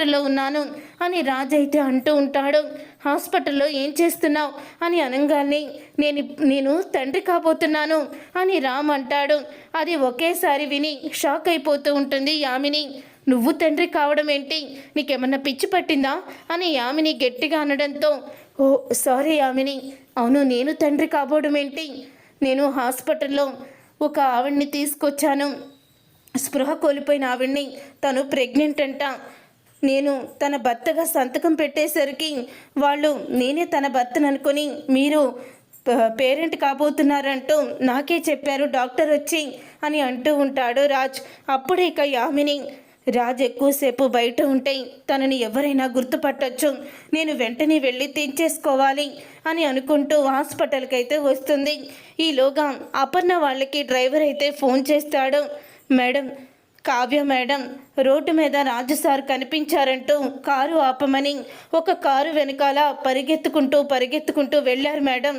హాస్పిటల్లో ఉన్నాను అని రాజు అయితే అంటూ ఉంటాడు. హాస్పిటల్లో ఏం చేస్తున్నావు? అని అనగానే నేను నేను తండ్రి కాబోతున్నాను అని రామ్ అంటాడు. అది ఒకేసారి విని షాక్ అయిపోతూ ఉంటుంది యామిని. నువ్వు తండ్రి కావడం ఏంటి? నీకేమన్నా పిచ్చి పట్టిందా? అని యామిని గట్టిగా అనడంతో ఓ సారీ యామిని. అవును నేను తండ్రి కాబోవడం ఏంటి? నేను హాస్పిటల్లో ఒక ఆవిడ్ని తీసుకొచ్చాను. స్పృహ కోల్పోయిన ఆవిడ్ని తను ప్రెగ్నెంట్ అంట. నేను తన భర్తగా సంతకం పెట్టేసరికి వాళ్ళు నేనే తన భర్తను అనుకొని మీరు పేరెంట్ కాబోతున్నారంటూ నాకే చెప్పారు డాక్టర్ వచ్చి అని అంటూ ఉంటాడు రాజ్. అప్పుడే ఇక యామిని రాజ్ ఎక్కువసేపు బయట ఉంటే తనని ఎవరైనా గుర్తుపట్టొచ్చు. నేను వెంటనే వెళ్ళి తెంచేసుకోవాలి అని అనుకుంటూ హాస్పిటల్కి అయితే వస్తుంది. ఈలోగా అపర్ణ వాళ్ళకి డ్రైవర్ అయితే ఫోన్ చేస్తాడు. మేడం కావ్య మేడం రోడ్డు మీద రాజు సార్ కనిపించారంటూ కారు ఆపమని ఒక కారు వెనకాల పరిగెత్తుకుంటూ పరిగెత్తుకుంటూ వెళ్ళారు మేడం.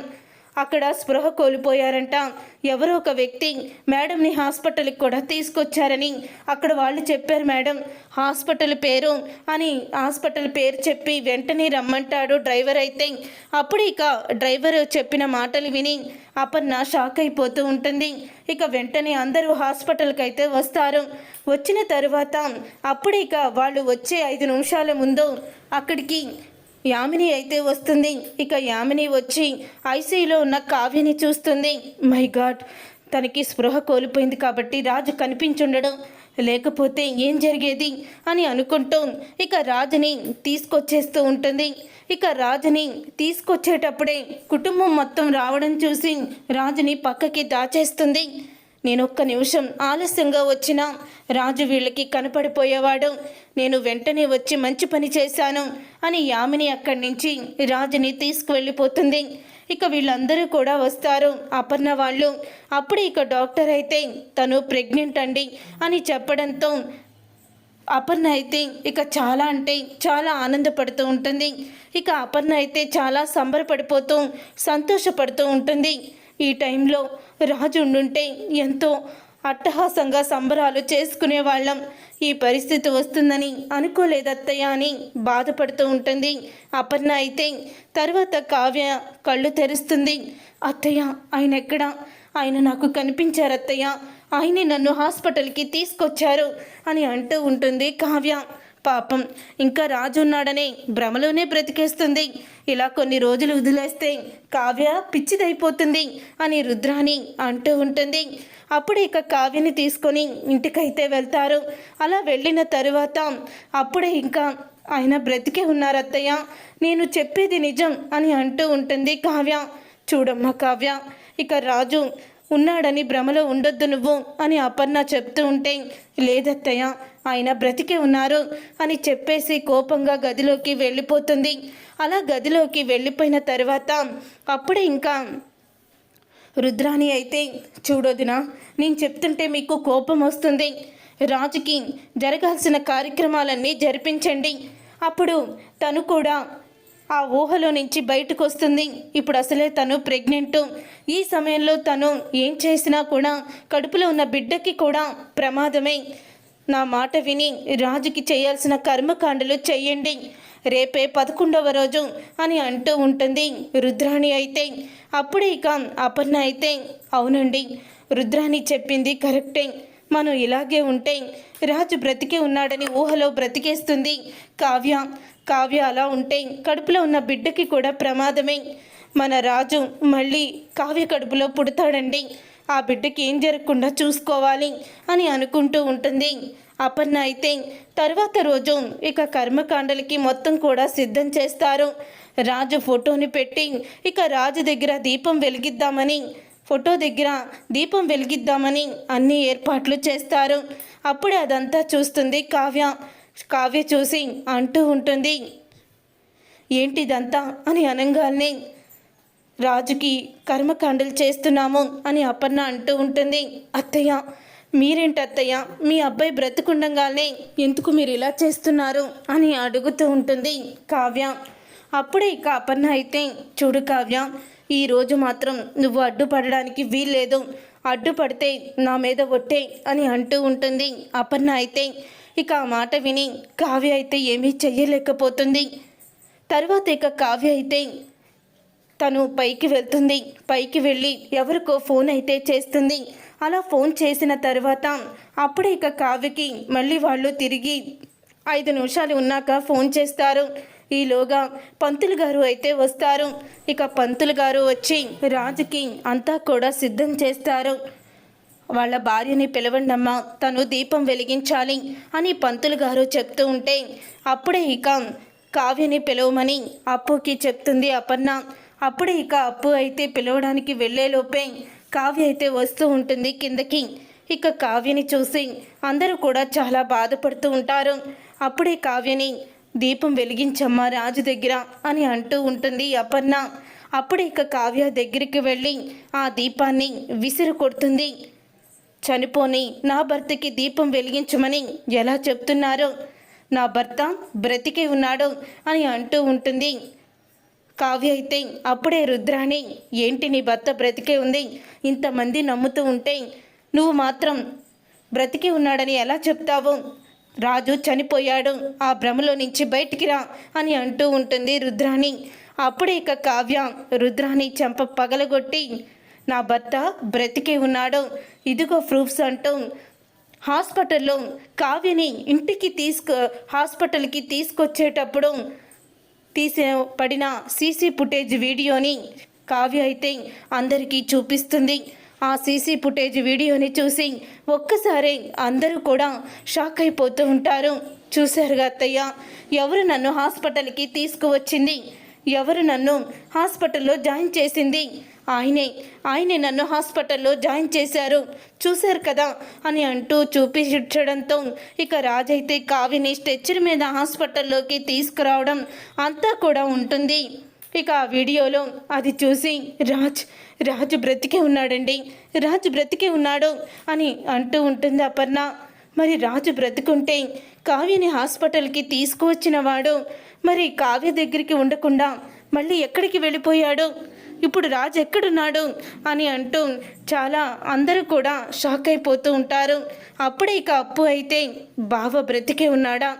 అక్కడ స్పృహ కోల్పోయారంట. ఎవరో ఒక వ్యక్తి మేడంని హాస్పిటల్కి కూడా తీసుకొచ్చారని అక్కడ వాళ్ళు చెప్పారు మేడం. హాస్పిటల్ పేరు అని హాస్పిటల్ పేరు చెప్పి వెంటనే రమ్మంటాడు డ్రైవర్ అయితే. అప్పుడు ఇక డ్రైవర్ చెప్పిన మాటలు విని అపర్ణ షాక్ అయిపోతూ ఉంటుంది. ఇక వెంటనే అందరూ హాస్పిటల్కి అయితే వస్తారు. వచ్చిన తరువాత అప్పుడు ఇక వాళ్ళు వచ్చే ఐదు నిమిషాల ముందు అక్కడికి యామిని అయితే వస్తుంది. ఇక యామిని వచ్చి ఐసీలో ఉన్న కావ్యని చూస్తుంది. మై గాడ్ తనకి స్పృహ కోల్పోయింది కాబట్టి రాజు కనిపించుండడం. లేకపోతే ఏం జరిగేది అని అనుకుంటూ ఇక రాజుని తీసుకొచ్చేస్తూ ఉంటుంది. ఇక రాజుని తీసుకొచ్చేటప్పుడే కుటుంబం మొత్తం రావడం చూసి రాజుని పక్కకి దాచేస్తుంది. నేను ఒక్క నిమిషం ఆలస్యంగా వచ్చినా రాజు వీళ్ళకి కనపడిపోయేవాడు. నేను వెంటనే వచ్చి మంచి పని చేశాను అని యామిని అక్కడి నుంచి రాజుని తీసుకువెళ్ళిపోతుంది. ఇక వీళ్ళందరూ కూడా వస్తారు. అపర్ణ వాళ్ళు అప్పుడు ఇక డాక్టర్ అయితే తను ప్రెగ్నెంట్ అండి అని చెప్పడంతో అపర్ణ అయితే ఇక చాలా అంటే చాలా ఆనందపడుతూ ఉంటుంది. ఇక అపర్ణ అయితే చాలా సంబరపడిపోతూ సంతోషపడుతూ ఉంటుంది. ఈ టైంలో రాజు ఉండుంటే ఎంతో అట్టహాసంగా సంబరాలు చేసుకునే వాళ్ళం. ఈ పరిస్థితి వస్తుందని అనుకోలేదత్తయ్య అని బాధపడుతూ ఉంటుంది. అపర్ణ అయితే తర్వాత కావ్య కళ్ళు తెరుస్తుంది. అత్తయ్య ఆయన ఎక్కడ? ఆయన నాకు కనిపించారు అత్తయ్య ఆయనే నన్ను హాస్పిటల్కి తీసుకొచ్చారు అని అంటూ ఉంటుంది కావ్య. పాపం ఇంకా రాజు ఉన్నాడనే భ్రమలోనే బ్రతికేస్తుంది. ఇలా కొన్ని రోజులు వదిలేస్తే కావ్య పిచ్చిదైపోతుంది అని రుద్రాని అంటూ ఉంటుంది. అప్పుడు ఇక కావ్యని తీసుకొని ఇంటికైతే వెళ్తారు. అలా వెళ్ళిన తరువాత అప్పుడే ఇంకా ఆయన బ్రతికే ఉన్నారు అత్తయ్య. నేను చెప్పేది నిజం అని అంటూ ఉంటుంది కావ్య. చూడమ్మా కావ్య ఇక రాజు ఉన్నాడని భ్రమలో ఉండొద్దు నువ్వు అని అపర్ణ చెప్తూ ఉంటే లేదత్తయ్య ఆయన బ్రతికే ఉన్నారు అని చెప్పేసి కోపంగా గదిలోకి వెళ్ళిపోతుంది. అలా గదిలోకి వెళ్ళిపోయిన తర్వాత అప్పుడే ఇంకా రుద్రాణి అయితే చూడొదినా నేను చెప్తుంటే మీకు కోపం వస్తుంది. రాజుకి జరగాల్సిన కార్యక్రమాలన్నీ జరిపించండి. అప్పుడు తను కూడా ఆ ఊహలో నుంచి బయటకు వస్తుంది. ఇప్పుడు అసలే తను ప్రెగ్నెంట్. ఈ సమయంలో తను ఏం చేసినా కూడా కడుపులో ఉన్న బిడ్డకి కూడా ప్రమాదమే. నా మాట విని రాజుకి చేయాల్సిన కర్మకాండలు చెయ్యండి. రేపే పదకొండవ రోజు అని అంటూ ఉంటుంది రుద్రాణి అయితే. అప్పుడే ఇక అపర్ణ అయితే అవునండి రుద్రాణి చెప్పింది కరెక్టే. మనం ఇలాగే ఉంటే రాజు బ్రతికే ఉన్నాడని ఊహలో బ్రతికేస్తుంది. కావ్య కావ్య అలా ఉంటే కడుపులో ఉన్న బిడ్డకి కూడా ప్రమాదమే. మన రాజు మళ్ళీ కావ్య కడుపులో పుడతాడండి. ఆ బిడ్డకి ఏం జరగకుండా చూసుకోవాలి అని అనుకుంటూ ఉంటుంది. అపర్ణ అయితే తర్వాత రోజు ఇక కర్మకాండలకి మొత్తం కూడా సిద్ధం చేస్తారు. రాజు ఫోటోని పెట్టి ఇక రాజు దగ్గర దీపం వెలిగిద్దామని ఫోటో దగ్గర దీపం వెలిగిద్దామని అన్ని ఏర్పాట్లు చేస్తారు. అప్పుడే అదంతా చూస్తుంది కావ్య. కావ్య చూసి అంటూ ఉంటుంది ఏంటిదంతా? అని అనంగాల్ని రాజుకి కర్మకాండలు చేస్తున్నాము అని అపర్ణ అంటూ ఉంటుంది. అత్తయ్య మీరేంటి అత్తయ్య? మీ అబ్బాయి బ్రతుకుండగానే ఎందుకు మీరు ఇలా చేస్తున్నారు? అని అడుగుతూ ఉంటుంది కావ్య. అప్పుడే ఇక అపర్ణ అయితే చూడు కావ్య ఈరోజు మాత్రం నువ్వు అడ్డుపడడానికి వీల్లేదు. అడ్డుపడితే నా మీద ఒట్టే అని అంటూ ఉంటుంది అపర్ణ అయితే. ఇక ఆ మాట విని కావ్య అయితే ఏమీ చెయ్యలేకపోతుంది. తర్వాత ఇక కావ్య అయితే తను పైకి వెళ్తుంది. పైకి వెళ్ళి ఎవరికో ఫోన్ అయితే చేస్తుంది. అలా ఫోన్ చేసిన తర్వాత అప్పుడే ఇక కావ్యకి మళ్ళీ వాళ్ళు తిరిగి ఐదు నిమిషాలు ఉన్నాక ఫోన్ చేస్తారు. ఈలోగా పంతులు గారు అయితే వస్తారు. ఇక పంతులు గారు వచ్చి రాజుకి అంతా కూడా సిద్ధం చేస్తారు. వాళ్ళ భార్యని పిలవండమ్మా తను దీపం వెలిగించాలి అని పంతులు గారు చెప్తూ ఉంటే అప్పుడే ఇక కావ్యని పిలవమని అప్పుకి చెప్తుంది అపర్ణ. అప్పుడే ఇక అప్పు అయితే పిలవడానికి వెళ్ళేలోపే కావ్య అయితే వస్తూ ఉంటుంది కిందకి. ఇక కావ్యని చూసి అందరూ కూడా చాలా బాధపడుతూ ఉంటారు. అప్పుడే కావ్యని దీపం వెలిగించమ్మా రాజు దగ్గర అని అంటూ ఉంటుంది అపర్ణ. అప్పుడే ఇక కావ్య దగ్గరికి వెళ్ళి ఆ దీపాన్ని విసిరు కొడుతుంది. చనిపోని నా భర్తకి దీపం వెలిగించమని ఎలా చెప్తున్నారు? నా భర్త బ్రతికే ఉన్నాడు అని అంటూ ఉంటుంది. కావ్య అయితే అప్పుడే రుద్రాణి ఏంటి నీ భర్త బ్రతికే ఉంది? ఇంతమంది నమ్ముతూ ఉంటే నువ్వు మాత్రం బ్రతికి ఉన్నాడని ఎలా చెప్తావు? రాజు చనిపోయాడు ఆ భ్రమలో నుంచి బయటికి రా అని అంటూ ఉంటుంది రుద్రాణి. అప్పుడే ఇక కావ్య రుద్రాణి చెంప పగలగొట్టి నా భర్త బ్రతికే ఉన్నాడు. ఇదిగో ప్రూఫ్స్ అంటూ హాస్పిటల్లో కావ్యని ఇంటికి తీసుకు హాస్పిటల్కి తీసుకొచ్చేటప్పుడు తీసే పడిన సీసీ ఫుటేజ్ వీడియోని కావ్య అయితే అందరికీ చూపిస్తుంది. ఆ సీసీ ఫుటేజ్ వీడియోని చూసి ఒక్కసారి అందరూ కూడా షాక్ అయిపోతూ ఉంటారు. చూశారుగా అత్తయ్య ఎవరు నన్ను హాస్పిటల్కి తీసుకువచ్చింది? ఎవరు నన్ను హాస్పిటల్లో జాయిన్ చేసింది? ఆయనే ఆయనే నన్ను హాస్పిటల్లో జాయిన్ చేశారు. చూశారు కదా అని అంటూ చూపించడంతో ఇక రాజైతే కావ్యని స్ట్రెచ్చర్ మీద హాస్పిటల్లోకి తీసుకురావడం అంతా కూడా ఉంటుంది. ఇక ఆ వీడియోలో అది చూసి రాజ్ రాజు బ్రతికే ఉన్నాడండి రాజు బ్రతికే ఉన్నాడు అని అంటూ ఉంటుంది అపర్ణ. మరి రాజు బ్రతుకుంటే కావ్యని హాస్పిటల్కి తీసుకువచ్చిన వాడు మరి కావ్య దగ్గరికి ఉండకుండా మళ్ళీ ఎక్కడికి వెళ్ళిపోయాడు? ఇప్పుడు రాజు ఎక్కడున్నాడు అని అంటూ చాలా అందరూ కూడా షాక్ అయిపోతూ ఉంటారు. అప్పుడే ఇక అప్పు అయితే బావ బ్రతికే ఉన్నాడా?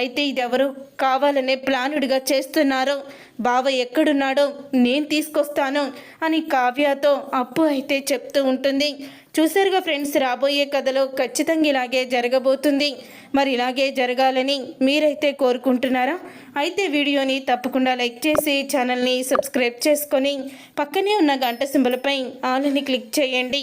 అయితే ఇది ఎవరు కావాలనే ప్లానుడిగా చేస్తున్నారో. బావ ఎక్కడున్నాడో నేను తీసుకొస్తాను అని కావ్యతో అప్పు అయితే చెప్తూ ఉంటుంది. చూసారుగా ఫ్రెండ్స్ రాబోయే కథలో ఖచ్చితంగా ఇలాగే జరగబోతుంది. మరి ఇలాగే జరగాలని మీరైతే కోరుకుంటున్నారా? అయితే వీడియోని తప్పకుండా లైక్ చేసి ఛానల్ని సబ్స్క్రైబ్ చేసుకొని పక్కనే ఉన్న గంట సింబలపై ఆల్ని క్లిక్ చేయండి.